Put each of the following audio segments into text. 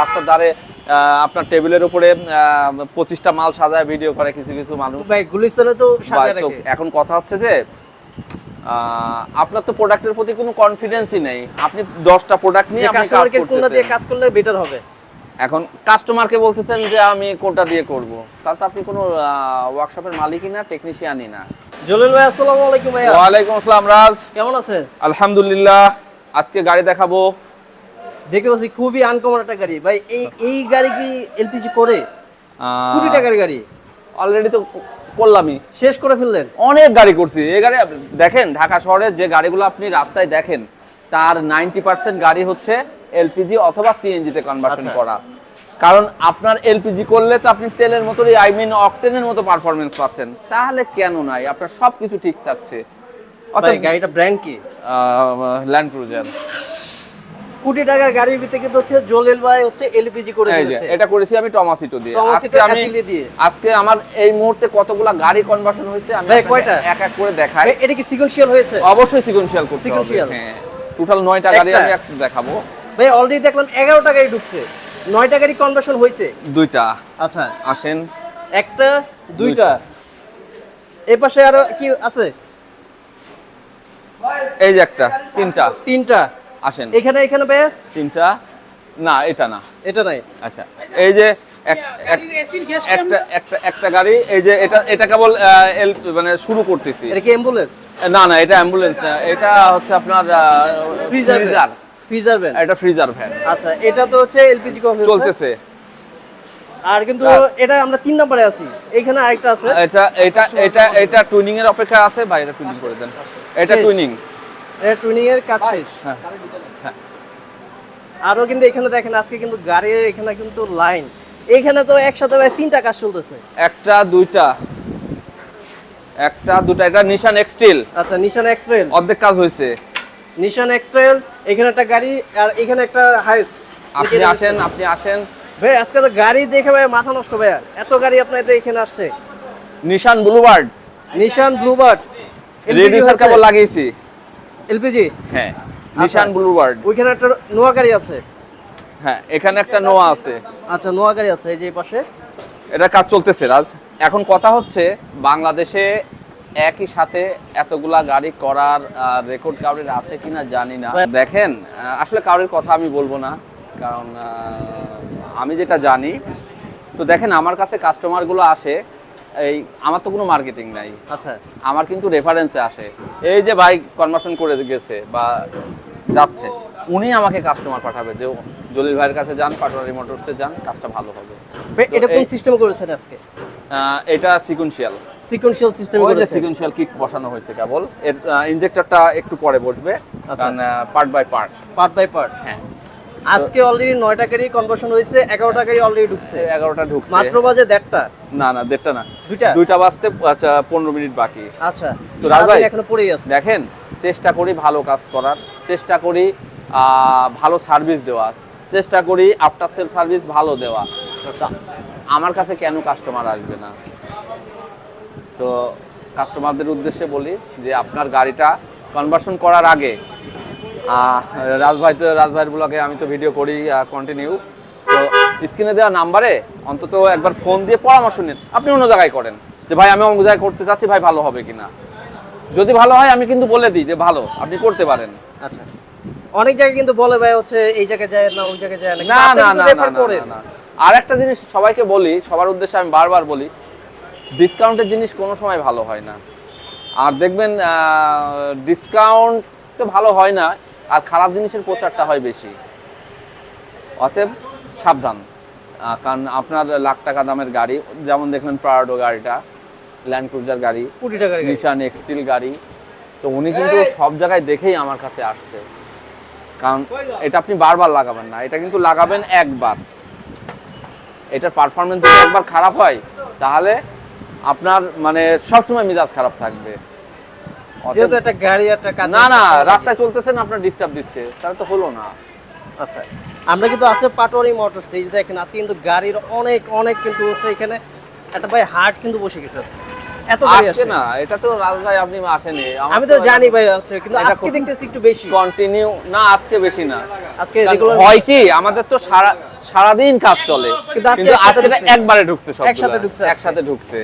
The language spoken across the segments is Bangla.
রাস্তার ধারে আপনার টেবিলের উপরে পঁচিশটা মাল সাজায় ভিডিও করে কিছু কিছু মানুষ। ভাই গুলিস্তানে তো এখন কথা হচ্ছে যে আপনার তো প্রোডাক্টের প্রতি কোনো কনফিডেন্সই নেই। আপনি দশটা প্রোডাক্ট নিয়ে আপনি কাজ করতেছেন। কাজ করলে বেটার হবে? এখন কাস্টমারকে বলতেছেন যে আমি কোনটা দিয়ে করব? তাহলে তো আপনি কোনো ওয়ার্কশপের মালিকই না টেকনিশিয়ানই না। জলিল ভাই আসসালামু আলাইকুম ভাইয়া। ওয়ালাইকুম আসসালাম রাজ। কেমন আছেন? আলহামদুলিল্লাহ। আজকে গাড়ি দেখাবো। দেখতে পাচ্ছি খুবই আনকমন একটা গাড়ি। ভাই এই এই গাড়ি কি এলপিজি করে? কোটি টাকার গাড়ি। অলরেডি তো করলামই। শেষ করে ফেললেন? অনেক গাড়ি করছি। এই গাড়ি দেখেন ঢাকা শহরের যে গাড়িগুলো আপনি রাস্তায় দেখেন তার নাইনটি পার্সেন্ট গাড়ি হচ্ছে এলপিজি অথবা সিএনজিতে কনভার্সন আচ্ছা। করা। কারণ আপনার এলপিজি করলে তো আপনি তেলের মতোই আই মিন অকটেনের মতো পারফরমেন্স পাচ্ছেন। তাহলে কেন নাই? আপনার সব কিছু ঠিক থাকছে। গাড়িটা ব্র্যান্ড কি? ল্যান্ড ক্রুজার কোটি টাকার গাড়ির ভিতরে কিন্তু হচ্ছে জলিল ভাই হচ্ছে এলপিজি করে দিয়েছে। এটা করেছি আমি টমাসিটো দিয়ে। আজকে আমি। আজকে আমার এই মুহূর্তে কতগুলা গাড়ি কনভার্সন হয়েছে আমি ভাই, কয়টা? এক এক করে দেখাই। এটা কি সিকোয়েন্সিয়াল হয়েছে? অবশ্যই সিকোয়েন্সিয়াল করতে হবে। Sequential? হ্যাঁ টোটাল নয়টা গাড়ি আমি একটু দেখাবো। ভাই অলরেডি দেখলাম এগারোটা গাড়ি ঢুকছে। নয়টা গাড়ি কনভার্সন হয়েছে। দুইটা। আচ্ছা। আসেন। একটা দুইটা। এই পাশে আরও কি আছে? এই যে একটা তিনটা। তিনটা। আসেন। এখানে এখানে পেয়ে তিনটা। না এটা না। এটা নাই। আচ্ছা এই যে এক- এক- একটা একটা একটা গাড়ি এই যে এটা এটা কেবল মানে শুরু করতেছি। এটা কি অ্যাম্বুলেন্স না না এটা অ্যাম্বুলেন্স না এটা হচ্ছে আপনার ফ্রিজার ফ্রিজার ফ্রিজার ভ্যান এটা ফ্রিজার ভ্যান আচ্ছা এটা তো হচ্ছে এলপিজি কম চলতেছে। আর কিন্তু এটা আমরা তিন নম্বরে আছি। এখানে আরেকটা আছে। এটা এটা এটা এটা টুইনিং এর অপেক্ষা আছে। ভাই এটা টুইনিং করে দেন। এটা শেষ। এটা টুনিং এর কাজ শেষ। হ্যাঁ। হ্যাঁ। আরও কিন্তু এখানে দেখেন আজকে কিন্তু গাড়ির এখানে কিন্তু লাইন। এখানে তো একসাথে ভাই তিনটা কাজ চলতেছে। একটা দুইটা। একটা দুটা এটা নিশান এক্সটিল আচ্ছা নিশান এক্সট্রেল অর্ধেক কাজ হয়েছে। নিশান এক্সট্রেল এখানে একটা গাড়ি আর এখানে একটা হাইস আপনি আসেন আপনি আসেন। ভাই আজকে তো গাড়ি দেখে ভাই মাথা নষ্ট ভাইয়া এত গাড়ি আপনার তো এখানে আসছে। Nissan Bluebird Nissan Bluebird reducer কেবল লাগিয়েছি। এলপিজি? হ্যাঁ নিশান ব্লুবার্ড ওইখানে একটা নোয়া গাড়ি আছে? হ্যাঁ এখানে একটা নোয়া আছে। আচ্ছা নোয়া গাড়ি আছে এই যে পাশে। এটা কাজ চলতেছে রাজ। এখন কথা হচ্ছে বাংলাদেশে একই সাথে এতগুলা গাড়ি করার রেকর্ড কাউরির আছে কিনা জানি না। দেখেন আসলে কাউরির কথা আমি বলব না কারণ আমি যেটা জানি তো দেখেন আমার কাছে কাস্টমারগুলো আসে এই আমার তো কোনো মার্কেটিং নাই। আচ্ছা। আমার কিন্তু রেফারেন্সে আসে। এই যে বাইক কনভার্সন করে গেছে বা যাচ্ছে উনি আমাকে কাস্টমার পাঠাবে যে জলিল ভাইয়ের কাছে যান পাটোয়ারি মোটরসে যান কাজটা ভালো হবে। এটা কোন সিস্টেমে করেছেন আজকে? এটা সিকুয়েন্সিয়াল সিকোয়েন্সিয়াল সিস্টেমে করেছেন? সিকুয়েন্সিয়াল কিক বসানো হয়েছে কেবল। এর ইনজেক্টরটা একটু পরে বসবে। আচ্ছা। কারণ part by part part by part হ্যাঁ। আজকে অলরেডি নয়টা গাড়ি কনভার্সন হয়েছে এগারোটা গাড়ি অলরেডি ঢুকছে। এগারোটা ঢুকছে। মাত্র বাজে দেড়টা। না না দেড়টা না। দুইটা? দুইটা বাজতে আচ্ছা পনেরো মিনিট বাকি। আচ্ছা তো রাজ ভাই- সারাদিন এখনও পড়েই আছে। দেখেন চেষ্টা করি ভালো কাজ করার। চেষ্টা করি ভালো সার্ভিস দেওয়ার চেষ্টা করি আফটার সেল সার্ভিস ভালো দেওয়া। আমার কাছে কেন কাস্টমার আসবে না? তো কাস্টমারদের উদ্দেশ্যে বলি যে আপনার গাড়িটা কনভার্সন করার আগে রাজভাই তো রাজভাইয়ের ব্লগে আমি তো ভিডিও করি কন্টিনিউ তো স্ক্রিনে দেওয়া নাম্বারে অন্তত একবার ফোন দিয়ে পরামর্শ নিন। আপনি অন্য জায়গায় করেন যে ভাই আমি অন্য জায়গায় করতে চাচ্ছি ভাই ভালো হবে কিনা? যদি ভালো হয় আমি কিন্তু বলে দিই যে ভালো আপনি করতে পারেন। আচ্ছা। অনেক জায়গায় কিন্তু বলে ভাই হচ্ছে এই জায়গায় যায় না ওই জায়গায় যায় না। না না না না। আর একটা জিনিস সবাইকে বলি সবার উদ্দেশ্যে আমি বারবার বলি ডিসকাউন্টের জিনিস কোনো সময় ভালো হয় না। আর দেখবেন ডিসকাউন্ট তো ভালো হয় না আর খারাপ জিনিসের প্রচারটা হয় বেশি। অতএব সাবধান। কারণ আপনার লাখ টাকা দামের গাড়ি যেমন দেখলেন প্রাডো গাড়িটা ল্যান্ড ক্রুজার গাড়ি কোটি টাকার নিশান এক্সটিল গাড়ি। তো উনি কিন্তু সব জায়গায় দেখেই আমার কাছে আসছে। কারণ এটা আপনি বারবার লাগাবেন না এটা কিন্তু লাগাবেন একবার। এটার পারফরমেন্স যদি একবার খারাপ হয় তাহলে আপনার মানে সবসময় মিজাজ খারাপ থাকবে। যেহেতু একটা গাড়ি একটা কাজ না না রাস্তায় চলতেছেন আপনার ডিস্টার্ব দিচ্ছে। তাহলে তো হলো না। আচ্ছা আমরা কিন্তু আছে পাটোয়ারি মোটরস এই যে দেখেন আজকে কিন্তু গাড়ির অনেক অনেক কিন্তু হচ্ছে এখানে একটা ভাই কিন্তু বসে গেছে আজকে। এত গাড়ি আসছে। না এটা তো রাজধানী আপনি আসেনি আমি তো জানি ভাই হচ্ছে কিন্তু আজকে দেখতেছি একটু বেশি। কন্টিনিউ না আজকে বেশি না। আজকে রেগুলার হয় কি আমাদের তো সারা সারাদিন কাজ চলে। কিন্তু আজকে আজকে একবারে ঢুকছে সব একসাথে ঢুকছে একসাথে ঢুকছে।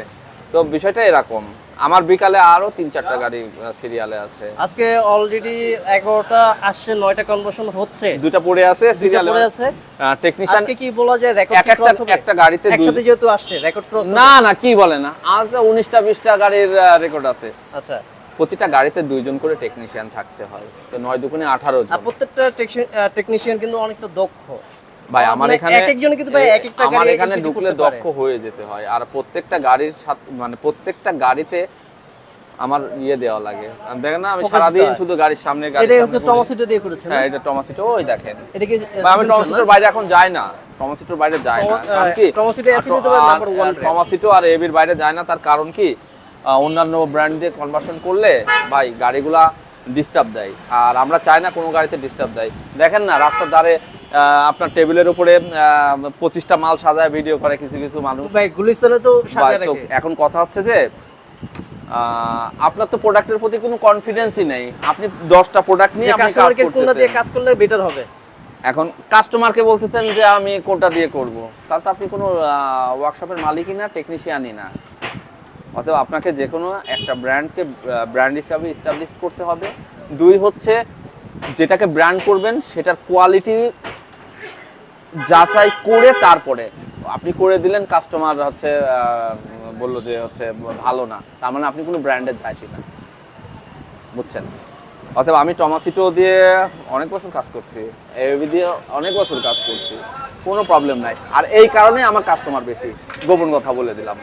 তো বিষয়টা এরকম। আমার বিকালে আরও তিন চারটা গাড়ি সিরিয়ালে আছে। আজকে অলরেডি এগারোটা আসছে নয়টা কনভার্সন হচ্ছে। দুটা পড়ে আছে সিরিয়ালে পড়ে আছে। টেকনিশিয়ান আজকে কি বলা যায় রেকর্ড এক একটা একটা গাড়িতে একসাথে যেহেতু আসছে রেকর্ড ক্রস না না কি বলে না। আজ তো উনিশটা বিশটা গাড়ির রেকর্ড আছে। আচ্ছা। প্রতিটা গাড়িতে দুইজন করে টেকনিশিয়ান থাকতে হয়। তো নয় দুগুণে আঠারো জন। প্রত্যেকটা টেকনিশিয়ান কিন্তু অনেকটা দক্ষ। ভাই আমার এখানে এক একজনে কিন্তু ভাই এক একটা আমার এখানে ঢুকলে দক্ষ হয়ে যেতে হয়। আর প্রত্যেকটা গাড়ির সাথে মানে প্রত্যেকটা গাড়িতে আমার ইয়ে দেওয়া লাগে। দেখেন না আমি সারাদিন শুধু গাড়ির সামনে এটাই সামনে হচ্ছে টমাসিটো দিয়ে করেছে হ্যাঁ এটা টমাসিটো ওই দেখেন। এটা কি আমি টমাসিটোর বাইরে এখন যাই না। টমাসিটোর বাইরে যাই না। কারণ কি টমাসিটো আছে number one brand। টমাসিটো আর এবির বাইরে যায় না। তার কারণ কি অন্যান্য ব্র্যান্ড দিয়ে কনভার্সন করলে ভাই গাড়িগুলা ডিস্টার্ব দেয়। আর আমরা চাই না কোনো গাড়িতে ডিস্টার্ব দেয়। দেখেন না রাস্তার ধারে আপনার টেবিলের উপরে পঁচিশটা মাল সাজায় ভিডিও করে কিছু কিছু মানুষ। ভাই গুলিস্তানে তো এখন কথা হচ্ছে যে আপনার তো প্রোডাক্টের প্রতি কোনো কনফিডেন্সই নেই। আপনি দশটা প্রোডাক্ট নিয়ে আপনি কাজ করতেছেন। করলে বেটার হবে? এখন কাস্টমারকে বলতেছেন যে আমি কোনটা দিয়ে করব? তাহলে তো আপনি কোনো ওয়ার্কশপের মালিকই না টেকনিশিয়ানই না। অতএব আপনাকে যে কোনো একটা ব্র্যান্ডকে ব্র্যান্ড হিসাবে এস্টাবলিশ করতে হবে। দুই হচ্ছে, যেটাকে ব্র্যান্ড করবেন, সেটার কোয়ালিটি যাচাই করে তারপরে। আপনি করে দিলেন কাস্টমার হচ্ছে বলল যে হচ্ছে ভালো না। তার মানে আপনি কোনো ব্র্যান্ডের চাইছি না। বুঝছেন? অতএব আমি টমাসিটো দিয়ে অনেক বছর কাজ করছি এবি দিয়ে অনেক বছর কাজ করছি, কোনো প্রবলেম নাই। আর এই কারণে আমার কাস্টমার বেশি। গোপন কথা বলে দিলাম।